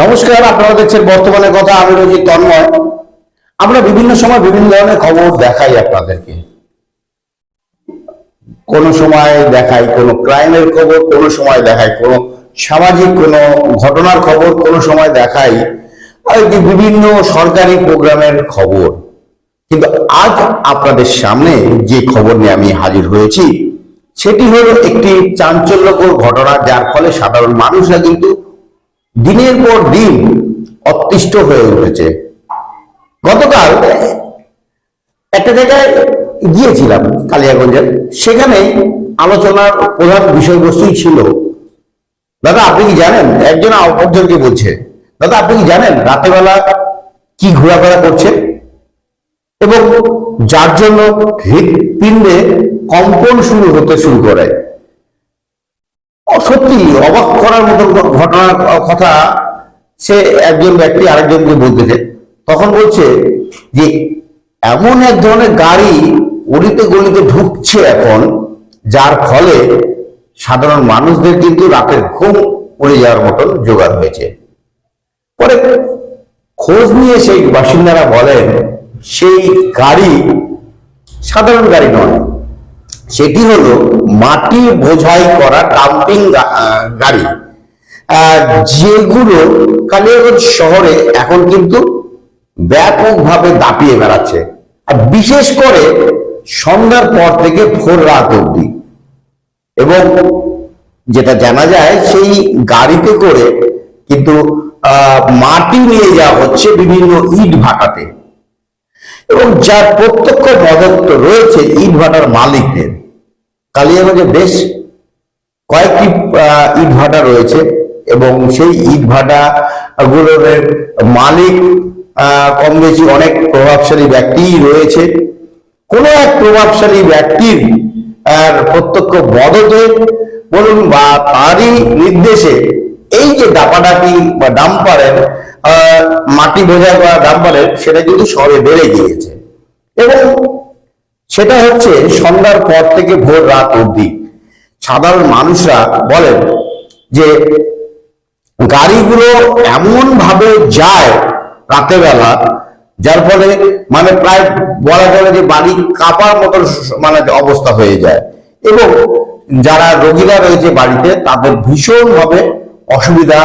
নমস্কার, আপনারা দেখছেন বর্তমানে কথা আমি রয়েছি তন্ময়। আমরা বিভিন্ন সময় বিভিন্ন ধরনের খবর দেখাই আপনাদেরকে। কোন সময় দেখাই কোনো ক্রাইমের খবর, কোন সময় দেখাই কোনো সামাজিক, কোনো ঘটনার খবর, কোন সময় দেখাই বিভিন্ন সরকারি প্রোগ্রামের খবর। কিন্তু আজ আপনাদের সামনে যে খবর নিয়ে আমি হাজির হয়েছি, সেটি হলো একটি চাঞ্চল্যকর ঘটনা, যার ফলে সাধারণ মানুষরা কিন্তু দিনের পর দিন অতিষ্ঠ হয়ে উঠেছে। গতকাল একটা জায়গায় গিয়েছিলাম কালিয়াগঞ্জের। সেখানে আলোচনার প্রধান বিষয়বস্তুই ছিল। দাদা, আপনি কি জানেন? একজন অপরজনকে বলছে। দাদা, আপনি কি জানেন রাতেবেলা কি ঘোরাফেরা করছে? এবং যার জন্য হৃৎপিণ্ডে কম্পন শুরু হতে শুরু করে। সত্যি, অবাক করার মতো ঘটনার কথা সে একজন ব্যক্তি আরেকজনকে বলতেছে। তখন বলছে যে, এমন এক ধরনের গাড়ি অলিতে গলিতে ঢুকছে এখন, যার ফলে সাধারণ মানুষদের কিন্তু রাতের ঘুম উড়ে যাওয়ার মতন জোগাড় হয়েছে। পরে খোঁজ নিয়ে সেই বাসিন্দারা বলেন, সেই গাড়ি সাধারণ গাড়ি নয়। সেটি হলো মাটি বোঝাই করা ডাম্পিং গাড়ি। যেগুলো কালিয়াগঞ্জ শহরে এখন কিন্তু ব্যাপকভাবে দাপিয়ে বেড়াচ্ছে। আর বিশেষ করে সন্ধ্যার পর থেকে ভোর রাত অবধি। এবং যেটা জানা যায়, সেই গাড়িতে করে কিন্তু মাটি নিয়ে যাওয়া হচ্ছে বিভিন্ন ইট ভাটাতে। এবং যার প্রত্যক্ষ পদত্ব রয়েছে, ইট ভাটার মালিকদের। কালিয়াগঞ্জে বেশ কয়েকটি ইট ভাটা রয়েছে এবং সেই ইট ভাটা গুলোর মালিক কম বেশি অনেক প্রভাবশালী ব্যক্তিই রয়েছে। কোনো এক প্রভাবশালী ব্যক্তির প্রত্যক্ষ মদতে বলুন বা তারই নির্দেশে এই যে ডাপাডাপি বা ডাম্পারের মাটি বোঝাই করা ডাম্পারের, সেটা কিন্তু সবে বেড়ে গিয়েছে। এবং সেটা হচ্ছে সন্ধ্যার পর থেকে ভোর রাত অবধি। সাধারণ মানুষরা বলেন যে গাড়িগুলো এমন ভাবে যায় রাতের বেলা যার ফলে মানে প্রায় বলা যাবে যে বাড়ি কাঁপার মতো মানে অবস্থা হয়ে যায়। এবং যারা রোগীরা রয়েছে বাড়িতে, তাদের ভীষণ ভাবে অসুবিধা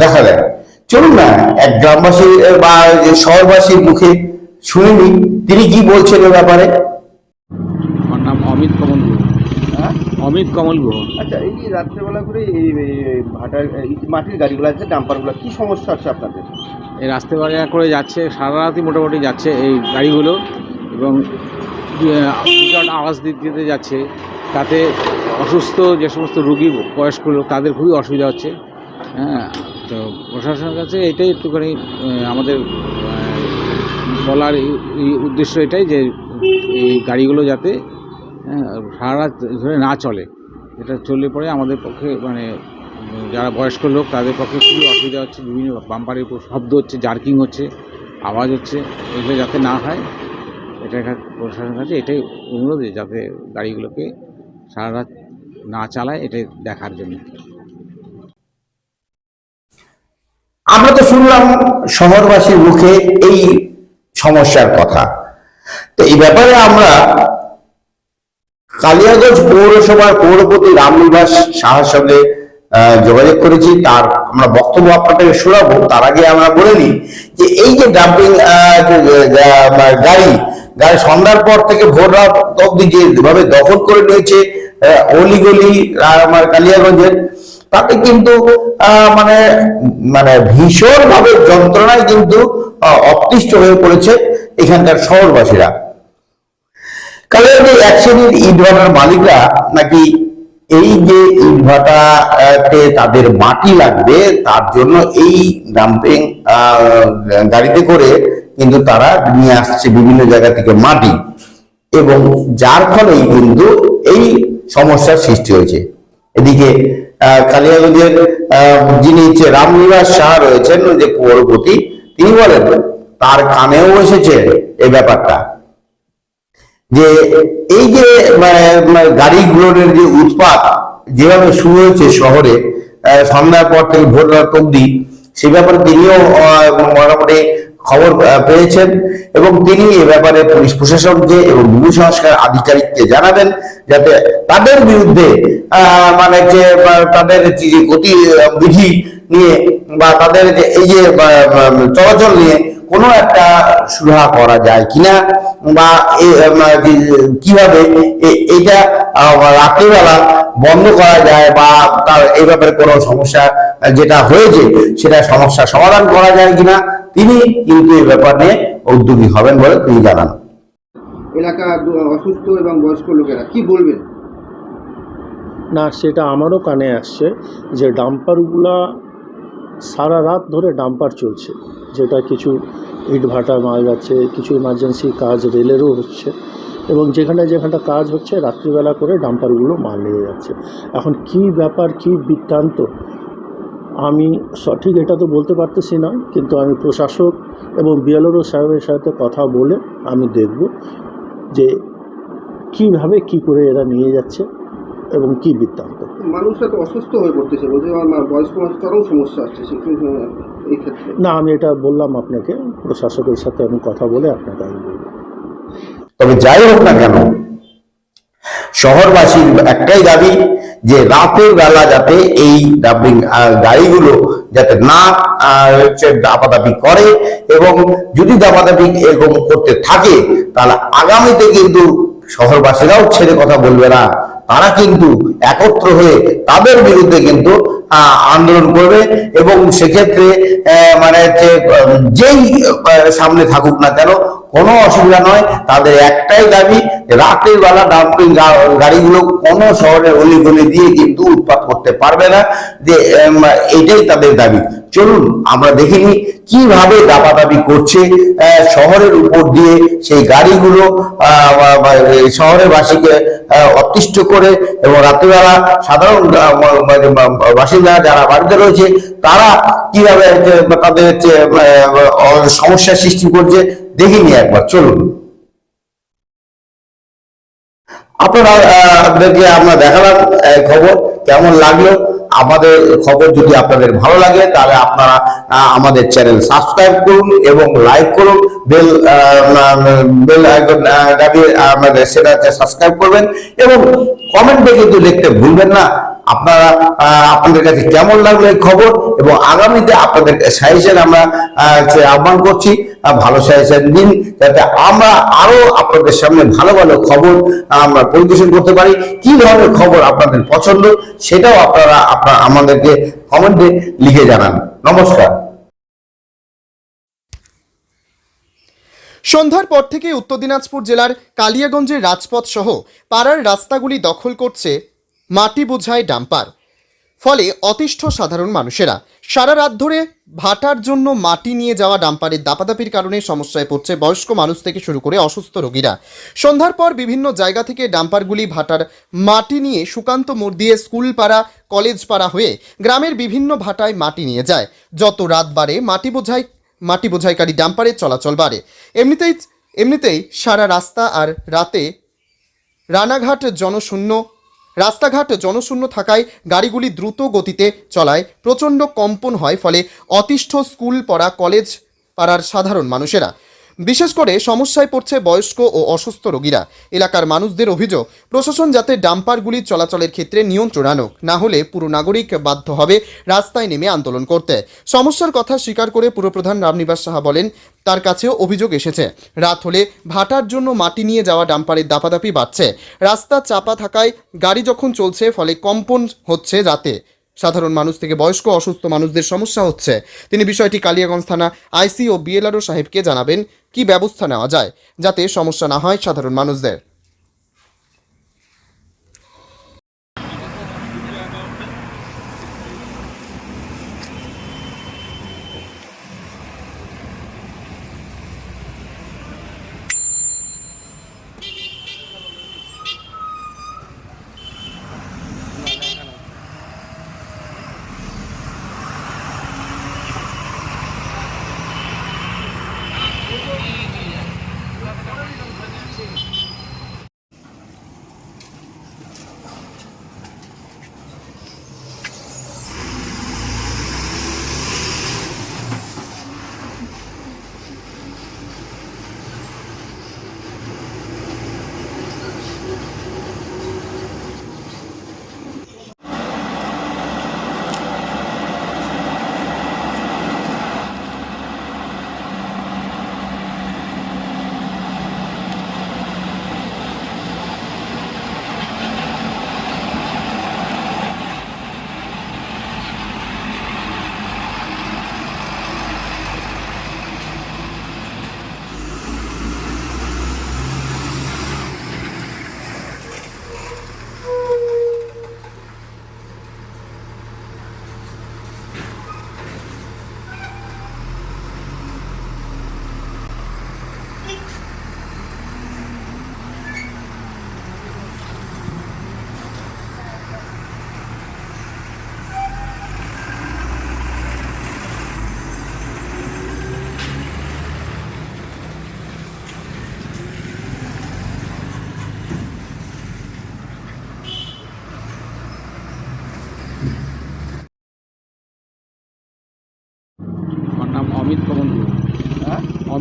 দেখা দেয়। চলুন না, এক গ্রামবাসী, বা শহরবাসীর মুখে শুনিনি। তিনি কি বলছেন এ ব্যাপারে? অমিত কমল গুহ। অমিত কমল গুহ। আচ্ছা এই যে রাত্রেবেলা করে এই ভাটার মাটির গাড়িগুলো আছে ডাম্পারগুলো কী সমস্যা আছে আপনাদের? এই রাস্তা বাড়ি করে যাচ্ছে সারা রাতই মোটামুটি যাচ্ছে এই গাড়িগুলো এবং আহ, আওয়াজ দিতে দিতে যাচ্ছে। তাতে অসুস্থ যে সমস্ত রুগী বয়স্ক লোক তাদের খুবই অসুবিধা হচ্ছে। হ্যাঁ তো প্রশাসনের কাছে এটাই একটুখানি আমাদের বলার উদ্দেশ্য এটাই যে এই গাড়িগুলো যাতে হ্যাঁ, রাত ধরে না চলে। এটা চললে পরে আমাদের পক্ষে মানে যারা বয়স্ক লোক, তাদের পক্ষে খুবই অসুবিধা হচ্ছে। বিভিন্ন বাম্পারের উপর শব্দ হচ্ছে, জার্কিং হচ্ছে, আওয়াজ হচ্ছে, এগুলো যাতে না হয়, এটা একটা প্রশাসনের কাছে এটাই অনুরোধ যাতে গাড়িগুলোকে সারা রাত না চালায়, এটাই দেখার জন্য। আমরা তো শুনলাম শহরবাসীর মুখে এই সমস্যার কথা। তো এই ব্যাপারে আমরা কালিয়াগঞ্জ পৌরসভার পৌরপতি রামনিবাস সাহার সঙ্গে যোগাযোগ করেছি। তার আমরা বক্তব্য আপনাদের শোনাবো। তার আগে আমরা বলে নিই যে এই যে ডাম্পিং গাড়ি গাড়ি সন্ধ্যার পর থেকে ভোর রাত অব্দি যেভাবে দখল করে নিয়েছে অলিগলি আমার কালিয়াগঞ্জের, তাতে কিন্তু মানে মানে ভীষণ ভাবে যন্ত্রণায় কিন্তু অতিষ্ঠ হয়ে পড়েছে এখানকার শহরবাসীরা। কালিয়াগঞ্জে এক শ্রেণির ইটভাটার মালিকরা নাকি এই যে ইটভাটাতে তাদের মাটি লাগবে, তার জন্য এই ডাম্পিং গাড়িতে করে কিন্তু তারা নিয়ে আসছে বিভিন্ন জায়গা থেকে মাটি। এবং যার ফলেই কিন্তু এই সমস্যার সৃষ্টি হয়েছে। এদিকে কালিয়াগঞ্জের যিনি রামনিবাস শাহ রয়েছেন যে পৌরপতি তিনি বলেন, তার কানেও এসেছে এই ব্যাপারটা। যে এই যে মানে, মানে গাড়িগুলোর যে উৎপাত যেভাবে শুরু হয়েছে শহরে সন্ধ্যার পর থেকে ভোর রাত অব্দি সে ব্যাপারে তিনিও মোটামুটি খবর পেয়েছেন এবং তিনি এ ব্যাপারে পুলিশ প্রশাসনকে এবং ভূমি সংস্কার আধিকারিককে জানাবেন যাতে তাদের বিরুদ্ধে মানে যে তাদের যে গতি বিধি নিয়ে বা তাদের যে এই যে চলাচল নিয়ে কোনো একটা সুরাহা করা যায় কিনা বা কীভাবে এ- এটা আহ, রাত্রিবেলা বন্ধ করা যায় বা তার এই ব্যাপারে কোনো সমস্যা যেটা হয়েছে সেটা সমস্যা সমাধান করা যায় কিনা তিনি কিন্তু এই ব্যাপার নিয়ে উদ্যোগী হবেন বলে তিনি জানান। এলাকা অসুস্থ এবং বয়স্ক লোকেরা কি বলবেন? না সেটা আমারও কানে আসছে যে ডাম্পারগুলা সারা রাত ধরে ডাম্পার চলছে। যেটা কিছু ইট ভাটা মারা যাচ্ছে, কিছু ইমার্জেন্সি কাজ রেলেরও হচ্ছে এবং যেখানে যেখানটা কাজ হচ্ছে, রাত্রিবেলা করে ডাম্পারগুলো মাল নিয়ে যাচ্ছে। এখন কি ব্যাপার, কি বৃত্তান্ত? আমি সঠিক এটা তো বলতে পারতেছি না, কিন্তু আমি প্রশাসক এবং বিএলওরও সাহেবের সাথে কথা বলে আমি দেখব যে কীভাবে কি করে এরা নিয়ে যাচ্ছে এবং কি বৃত্তান্ত। মানুষরা তো অসুস্থ হয়ে পড়তেছে বলতে আমার বয়স্ক মানুষ চরম সমস্যা আসছে সে- এই ক্ষেত্রে? না আমি এটা বললাম আপনাকে প্রশাসকের সাথে আমি কথা বলে আপনাকে আমি বলব। তবে যাই হোক না কেন শহরবাসীর একটাই দাবি যে রাতের বেলা যাতে এই ডাম্পিং গাড়িগুলো যাতে না হচ্ছে দাপাদাপি করে এবং যদি দাপাদাপি এরকম করতে থাকে তাহলে আগামীতে কিন্তু শহরবাসীরাও ছেড়ে কথা বলবে না। তারা কিন্তু একত্র হয়ে তাদের বিরুদ্ধে কিন্তু আন্দোলন করবে এবং সেক্ষেত্রে মানে হচ্ছে যেই সামনে থাকুক না কেন, কোনো অসুবিধা নয়। তাদের একটাই দাবি যে রাতের বেলা ডাম্পিং গাড়িগুলো কোনো শহরের অলিগলি দিয়ে কিন্তু উৎপাত করতে পারবে না। যে এটাই তাদের দাবি। চলুন, আমরা দেখে নিই কীভাবে দাবাদাবি করছে শহরের উপর দিয়ে সেই গাড়িগুলো শহরের বাসীকে অতিষ্ঠ করে এবং রাত্রিবেলা সাধারণ বাসিন্দা যারা বাড়িতে রয়েছে, তারা কীভাবে তাদের সমস্যার সৃষ্টি করছে, দেখে নিই একবার, চলুন। আপনারা আপনাদেরকে আমরা দেখালাম খবর, কেমন লাগল? আমাদের খবর যদি আপনাদের ভালো লাগে, তাহলে আপনারা আমাদের চ্যানেল সাবস্ক্রাইব করুন এবং লাইক করুন। বেল বেল আইকন দাবিয়ে আমাদের সেটা সাবস্ক্রাইব করবেন এবং কমেন্টে কিন্তু লিখতে ভুলবেন না। আপনারা আপনাদের কাছে কেমন লাগল এই খবর এবং আগামীতে আপনাদের সাজেশন আমরা আহ, আহ্বান করছি ভালো সাজেশন দিন যাতে আমরা আরও আপনাদের সামনে ভালো ভালো খবর আমরা পরিবেশন করতে পারি। কি ধরনের খবর আপনাদের পছন্দ সেটাও আপনারা আপনারা আমাদেরকে কমেন্টে লিখে জানান। নমস্কার। সন্ধ্যার পর থেকে উত্তর দিনাজপুর জেলার কালিয়াগঞ্জের রাজপথ সহ পাড়ার রাস্তাগুলি দখল করছে মাটি বোঝায় ডাম্পার। ফলে অতিষ্ঠ সাধারণ মানুষেরা সারা রাত ধরে ভাটার জন্য মাটি নিয়ে যাওয়া ডাম্পারের দাপাদাপির কারণে সমস্যায় পড়ছে বয়স্ক মানুষ থেকে শুরু করে অসুস্থ রোগীরা। সন্ধ্যার পর বিভিন্ন জায়গা থেকে ডাম্পারগুলি ভাটার মাটি নিয়ে সুকান্ত মোড় দিয়ে স্কুল পাড়া কলেজ পাড়া হয়ে গ্রামের বিভিন্ন ভাটায় মাটি নিয়ে যায়। যত রাত বাড়ে, মাটি বোঝাই মাটি বোঝাইকারী ডাম্পারের চলাচল বাড়ে। এমনিতেই এমনিতেই সারা রাস্তা আর রাতে রানাঘাট জনশূন্য রাস্তাঘাট জনশূন্য থাকায় গাড়িগুলি দ্রুত গতিতে চলায়। প্রচণ্ড কম্পন হয়, ফলে অতিষ্ঠ স্কুল পড়া কলেজ পাড়ার সাধারণ মানুষেরা। বিশেষ করে সমস্যায় পড়ছে বয়স্ক ও অসুস্থ রোগীরা। এলাকার মানুষদের অভিযোগ, প্রশাসন যাতে ডাম্পারগুলি চলাচলের ক্ষেত্রে নিয়ন্ত্রণ আনুক, না হলে পুরো নাগরিক বাধ্য হবে রাস্তায় নেমে আন্দোলন করতে। সমস্যার কথা স্বীকার করে পুরপ্রধান রামনিবাস সাহা বলেন, তার কাছেও অভিযোগ এসেছে। রাত হলে ভাটার জন্য মাটি নিয়ে যাওয়া ডাম্পারের দাপাদাপি বাড়ছে। রাস্তা চাপা থাকায় গাড়ি যখন চলছে, ফলে কম্পন হচ্ছে রাতে। সাধারণ মানুষ থেকে বয়স্ক অসুস্থ মানুষদের সমস্যা হচ্ছে। তিনি বিষয়টি কালিয়াগঞ্জ থানা আইসি ও বিএলআরও সাহেবকে জানাবেন, কি ব্যবস্থা নেওয়া যায় যাতে সমস্যা না হয় সাধারণ মানুষদের।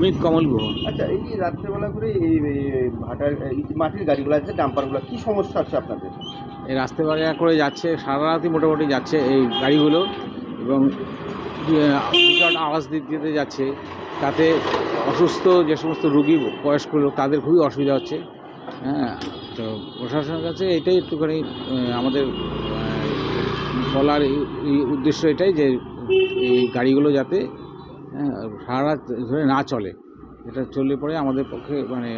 অমিত কমল গুহ। আচ্ছা এই যে রাত্রেবেলা করে এই ভাটার এই মাটির গাড়িগুলো আছে ডাম্পারগুলো কী সমস্যা হচ্ছে আপনাদের? এই রাস্তা বাড়ি করে যাচ্ছে সারা রাতই মোটামুটি যাচ্ছে এই গাড়িগুলো এবং বিকট আওয়াজ দিতে দিতে যাচ্ছে। তাতে অসুস্থ যে সমস্ত রুগী বয়স্ক লোক তাদের খুবই অসুবিধা হচ্ছে। হ্যাঁ তো প্রশাসনের কাছে এটাই একটুখানি আমাদের বলার উদ্দেশ্য এটাই যে এই গাড়িগুলো যাতে সারা রাত ধরে না চলে। এটা চললে পরে আমাদের পক্ষে মানে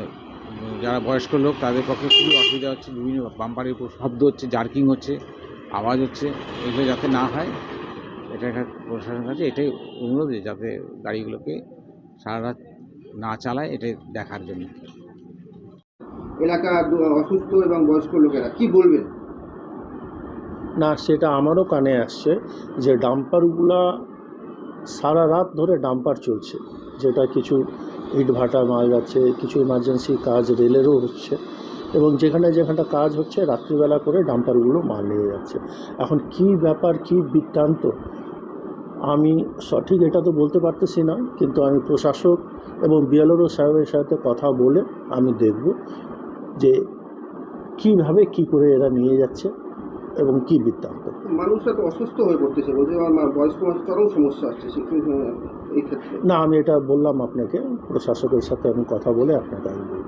যারা বয়স্ক লোক তাদের পক্ষে খুবই অসুবিধা হচ্ছে। বিভিন্ন বাম্পারের উপর শব্দ হচ্ছে জার্কিং হচ্ছে আওয়াজ হচ্ছে এগুলো যাতে না হয় এটা একটা প্রশাসনের কাছে এটাই অনুরোধ যে যাতে গাড়িগুলোকে সারা রাত না চালায় এটাই দেখার জন্য। এলাকা অসুস্থ এবং বয়স্ক লোকেরা কি বলবেন? না সেটা আমারও কানে আসছে যে ডাম্পারগুলা সারা রাত ধরে ডাম্পার চলছে। যেটা কিছু ইট ভাটা মারা যাচ্ছে, কিছু ইমার্জেন্সি কাজ রেলেরও হচ্ছে এবং যেখানে যেখানটা কাজ হচ্ছে, রাত্রিবেলা করে ডাম্পারগুলো মাল নিয়ে যাচ্ছে। এখন কি ব্যাপার, কি বৃত্তান্ত? আমি সঠিক এটা তো বলতে পারতেছি না, কিন্তু আমি প্রশাসক এবং বিএলওরও সাহেবের সাথে কথা বলে আমি দেখব যে কীভাবে, কি করে এরা নিয়ে যাচ্ছে এবং কি বৃত্তান্ত। মানুষরা তো অসুস্থ হয়ে পড়তেছে বলতে বয়স্ক মানুষ চরম সমস্যা আসছে এই ক্ষেত্রে। না, আমি এটা বললাম আপনাকে, প্রশাসকের সাথে আমি কথা বলে আপনাকে আমি বলব।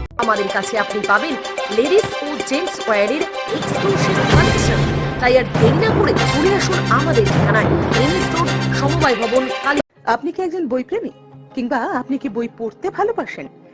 আমাদের কাছে আপনি পাবেন লেডিস ও জেন্টস ওয়্যারের এক্সক্লুসিভ কালেকশন তাই আর দেরি না করে চলে আসুন আমাদের ঠিকানায় এনএস রোড, সমবায় ভবন, কালী আপনি কি একজন বই প্রেমী কিংবা আপনি কি বই পড়তে ভালোবাসেন?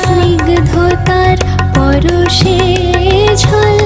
স্নিগ্ধতার পরশে ঝলমলে